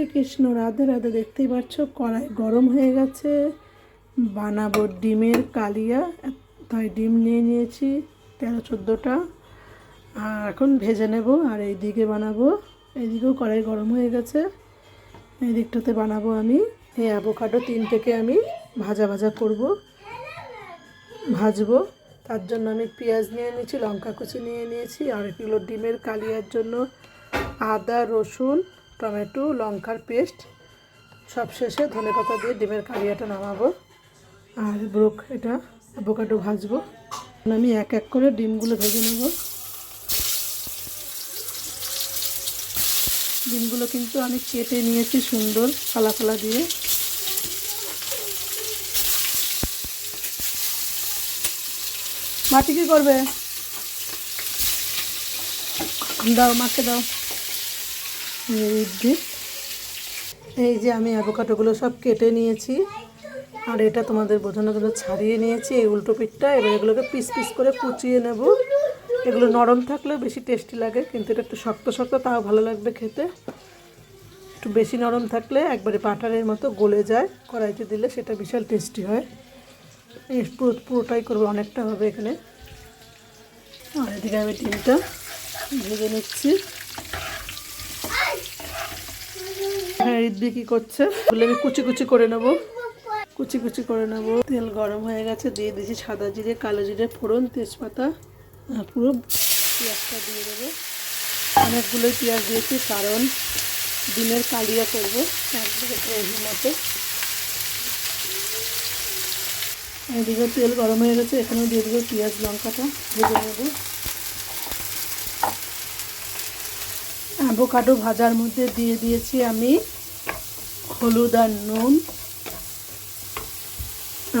শ্রীকৃষ্ণ, রাধে রাধে দেখতেই পাচ্ছ, কড়াই গরম হয়ে গেছে। বানাবো ডিমের কালিয়া, তাই ডিম নিয়ে নিয়েছি তেরো চোদ্দোটা। আর এখন ভেজে নেব, আর এই দিকে বানাবো, এইদিকেও কড়াই গরম হয়ে গেছে। এই দিকটাতে বানাবো আমি, এই অ্যাভোকাডো তিনটেকে আমি ভাজা ভাজা করব, ভাজবো। তার জন্য আমি পেঁয়াজ নিয়ে নিয়েছি, লঙ্কা কুচি নিয়ে নিয়েছি, আর কিলো ডিমের কালিয়ার জন্য আদা, রসুন টমেটো, লঙ্কার পেস্ট, সব শেষে ধনে পাতা দিয়ে ডিমের কালিয়াটা নামাবো। আর ব্রোক এটা অ্যাভোকাডো ভাজবো। আমি এক এক করে ডিমগুলো ভেজে নেব। ডিমগুলো কিন্তু আমি কেটে নিয়েছি সুন্দর ফালা ফালা দিয়ে। মাটি কি করবে? দাও, মাকে দাও। এই যে আমি অ্যাভোকাডোগুলো সব কেটে নিয়েছি। আর এটা তোমাদের বোঝানো গেলো ছাড়িয়ে নিয়েছি। এই উল্টো পিঠটা, এবার এগুলোকে পিস পিস করে কুচিয়ে নেব। এগুলো নরম থাকলেও বেশি টেস্টি লাগে, কিন্তু এটা একটু শক্ত শক্ত, তাও ভালো লাগবে খেতে। একটু বেশি নরম থাকলে একবারে পাটারের মতো গলে যায়। কড়াইতে দিলে সেটা বিশাল টেস্টি হয়। এই পুরো পুরোটাই করব অনেকটা হবে এখানে। আর এদিকে আমি ডিমটা ভেজে নিচ্ছি। হ্যাঁ রিদ্দি কী করছে? বলে আমি কুচি কুচি করে নেব। কুচি কুচি করে নেব। তেল গরম হয়ে গেছে, দিয়ে দিয়েছি সাদা জিরে, কালো জিরে, ফোড়ন, তেজপাতা পুরো পেঁয়াজটা দিয়ে দেবো। অনেকগুলোই পেঁয়াজ দিয়েছি, কারণ ডিমের কালিয়া করব একদিকে গ্রেভির মতো। এদিকে তেল গরম হয়ে গেছে, এখানেও দিয়ে দেবো পেঁয়াজ, লঙ্কাটা ভেজে নেব। অ্যাভোকাডো ভাজার মধ্যে দিয়ে দিয়েছি আমি হলুদ আর নুন।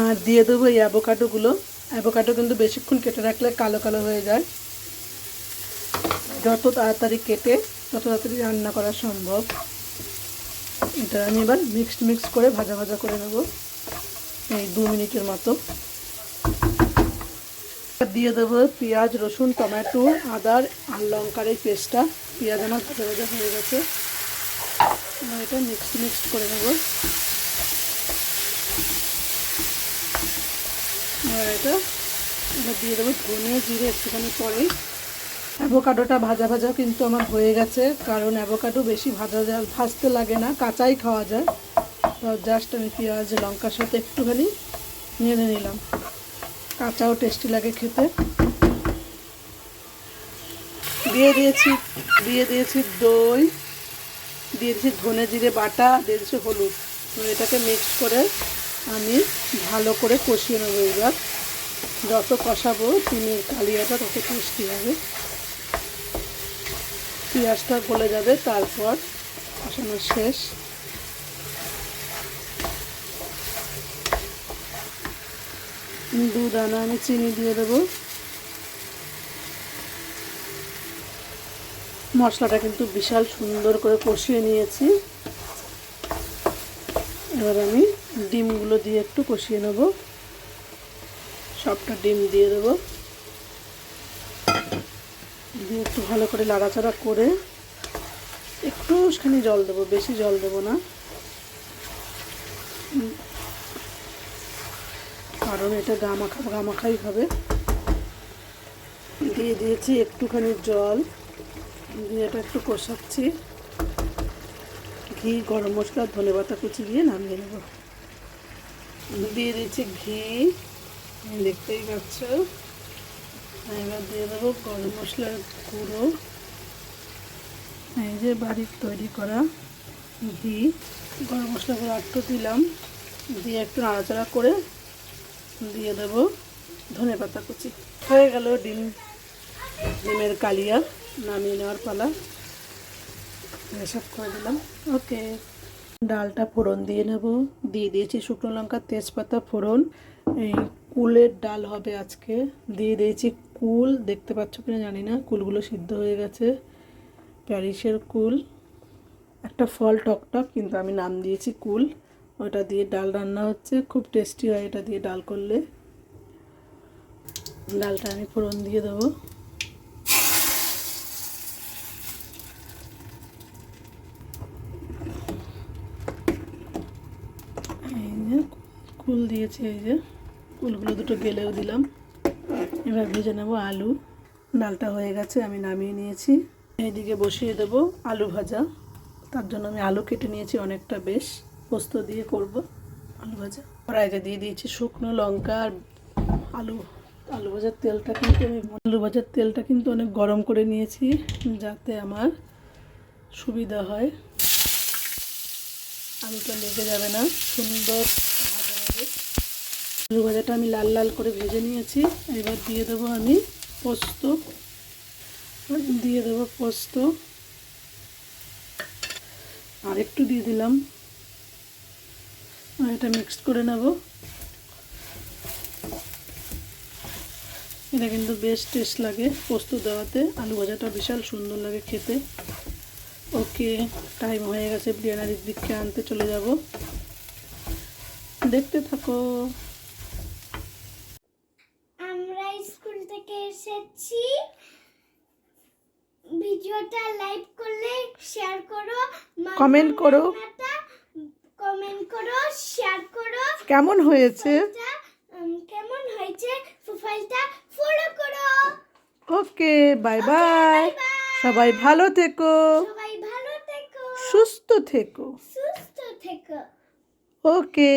আর দিয়ে দেবো এই অ্যাভোকাডোগুলো। অ্যাভোকাডো কিন্তু বেশিক্ষণ কেটে রাখলে কালো কালো হয়ে যায়। যত তাড়াতাড়ি কেটে, তত তাড়াতাড়ি রান্না করা সম্ভব। এটা আমি এবার মিক্সড মিক্স করে ভাজা ভাজা করে নেব। এই দু মিনিটের মতো। দিয়ে দেবো পেঁয়াজ, রসুন, টমেটো আদার আর লঙ্কার এই পেস্টটা। পেঁয়াজ আমার ভাজা ভাজা হয়ে গেছে। এবার এটা মিক্সড মিক্সড করে নেব। আর এটা, এবার দিয়ে দেবো ধনে জিরে একটুখানি পরে। অ্যাভোকাডোটা ভাজা ভাজা কিন্তু আমার হয়ে গেছে, কারণ অ্যাভোকাডো বেশি ভাজা ভাজতে লাগে না, কাঁচাই খাওয়া যায়। তো জাস্ট আমি পেঁয়াজ, লঙ্কার সাথে একটুখানি নেড়ে নিলাম। কাঁচাও টেস্টি লাগে খেতে। দিয়ে দিয়েছি দিয়ে দিয়েছি দই, দিয়ে দিয়েছি ধনে জিরে বাটা, দিয়ে দিয়েছি হলুদ। এটাকে মিক্স করে আমি ভালো করে কষিয়ে নেব এবার। যত কষাবো চিনির কালিয়াটা তত টেস্টি হবে। পেঁয়াজটা গলে যাবে, তারপর কষানো শেষ। দু দানা আমি চিনি দিয়ে দেবো। মশলাটা কিন্তু বিশাল সুন্দর করে কষিয়ে নিয়েছি। এবার আমি ডিমগুলো দিয়ে একটু কষিয়ে নেব। সবটা ডিম দিয়ে দেবো। দিয়ে একটু ভালো করে লাড়াচাড়া করে একটুখানি জল দেবো, বেশি জল দেবো না। কারণ এটা গামাখা, গামাখাই হবে। দিয়ে দিয়েছি একটুখানি জল। এটা একটু কষাচ্ছি। ঘি, গরম মশলা, ধনে পাতা কুচি দিয়ে নামিয়ে নেব। দিয়ে দিচ্ছি ঘি। দেখতেই পাচ্ছ? এবার দিয়ে দেবো গরম মশলার গুঁড়ো। এই যে বাড়ির তৈরি করা ঘি। গরম মশলা গুঁড়ো দিলাম। দিয়ে একটু নাড়াচাড়া করে দিয়ে দেবো ধনে পাতা কুচি। হয়ে গেল ডিম, ডিমের কালিয়া। নামিয়ে নেওয়ার পালা। এসব করে দিলাম। ওকে। ডালটা ফোড়ন দিয়ে নেব। দিয়ে দিয়েছি শুকনো লঙ্কা, তেজপাতা ফোড়ন। এই কুলের ডাল হবে আজকে। দিয়ে দিয়েছি কুল। দেখতে পাচ্ছ কিনা জানি না। কুলগুলো সিদ্ধ হয়ে গেছে। প্যারিসের কুল। একটা ফল টকটক, কিন্তু আমি নাম দিয়েছি কুল। ওটা দিয়ে ডাল রান্না হচ্ছে। খুব টেস্টি হয় এটা দিয়ে ডাল করলে। ডালটা আমি ফোড়ন দিয়ে দেবো। কুল দিয়েছি এই যে। কুলগুলো দুটো গেলেও দিলাম। এবার ভেজে নেব আলু। ডালটা হয়ে গেছে, আমি নামিয়ে নিয়েছি। এইদিকে বসিয়ে দেবো আলু ভাজা। তার জন্য আমি আলু কেটে নিয়েছি অনেকটা বেশ। পোস্ত দিয়ে করব আলু ভাজা। কড়াইতে দিয়ে দিয়েছি শুকনো লঙ্কা আর আলু। আলু ভাজার তেলটা কিন্তু আমি আলু ভাজার তেলটা কিন্তু অনেক গরম করে নিয়েছি, যাতে আমার সুবিধা হয়। আলুটা লেগে যাবে না। সুন্দর আলু ভাজাটা আমি লাল লাল করে ভেজে নিয়েছি। এবার দিয়ে দেবো আমি পোস্ত। দিয়ে দেবো পোস্ত। আর একটু দিয়ে দিলাম। এটা মিক্সড করে নেব। এটা কিন্তু বেশ টেস্ট লাগে পোস্ত দেওয়াতে। আলু ভাজাটা বিশাল সুন্দর লাগে খেতে। ওকে টাইম হয়ে গেছে, বিরিয়ানির দিককে আনতে চলে যাব। দেখতে থাকো আমরা স্কুল থেকে এসেছি ভিডিওটা লাইক করলে শেয়ার করো কমেন্ট করো। কমেন্ট করো শেয়ার করো। কেমন হয়েছে? কেমন হয়েছে? প্রোফাইলটা ফলো করো। ওকে বাই বাই সবাই ভালো থেকো। সবাই ভালো থেকো। সুস্থ থেকো। সুস্থ থেকো। ওকে